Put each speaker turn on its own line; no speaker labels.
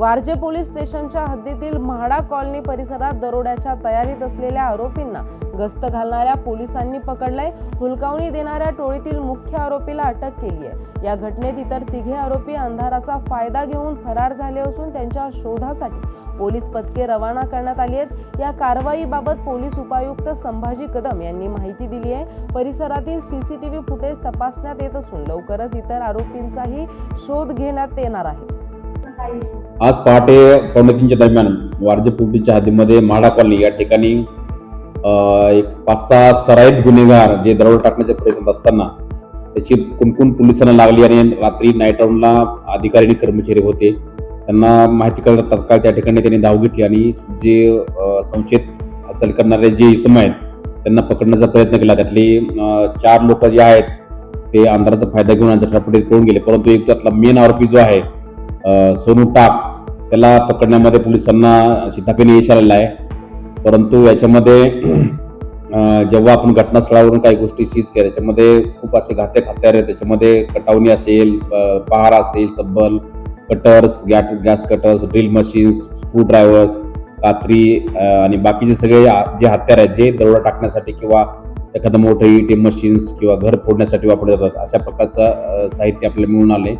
Warje police स्टेशनच्या हद्दीतील MHADA colony परिसरात दरोड्याच्या तयारीत असलेल्या आरोपींना गस्त घालणाऱ्या पोलिसांनी पकडलंय. हुलकावणी देणाऱ्या टोळीतील मुख्य आरोपीला अटक केली आहे. या घटनेत इतर तिघे आरोपी अंधाराचा फायदा घेऊन फरार झाले असून त्यांच्या शोधासाठी पोलीस पथके रवाना करण्यात आली आहेत. या कारवाईबाबत पोलीस उपायुक्त संभाजी कदम यांनी माहिती दिली आहे. परिसरातील सीसीटीव्ही फुटेज तपासण्यात येत असून लवकरच इतर आरोपींचाही शोध घेण्यात येणार आहे.
आज पहाटे पावणे दरम्यान वारजे पोलीसच्या हद्दीमध्ये म्हाडा कॉलनी या ठिकाणी एक पाच सहा सराईत गुन्हेगार जे दरोडा टाकण्याच्या प्रयत्नात असताना त्याची कुणकुण पोलिसांना लागली आणि रात्री नाईट राऊंडला अधिकारी आणि कर्मचारी होते. त्यांना माहिती कळत तत्काळ त्या ठिकाणी त्यांनी धाव घेतली आणि जे संशयित हालचाल करणारे जे इसम आहेत त्यांना पकडण्याचा प्रयत्न केला. त्यातले चार लोक जे आहेत ते अंधाराचा फायदा घेऊन झटरापटीत पळून गेले. परंतु एक त्यातला मेन आरोपी जो आहे सोनू टाक त्याला पकडण्यामध्ये पोलिसांना शिताफीने यश आलेलं आहे. परंतु याच्यामध्ये जेव्हा आपण घटनास्थळावरून काही गोष्टी सीज केल्या त्याच्यामध्ये खूप असे घातक हत्यार आहेत. त्याच्यामध्ये कटावणी असेल पहार असेल सब्बल cutters gas gas cutters drill machines screwdrivers कात्री आणि बाकीचे सगळे जे हत्यार आहेत जे दरोडा टाकण्यासाठी किंवा एखादं मोठं एटीएम मशीन्स किंवा घर फोडण्यासाठी वापरले जातात अशा प्रकारचं साहित्य आपल्याला मिळून आले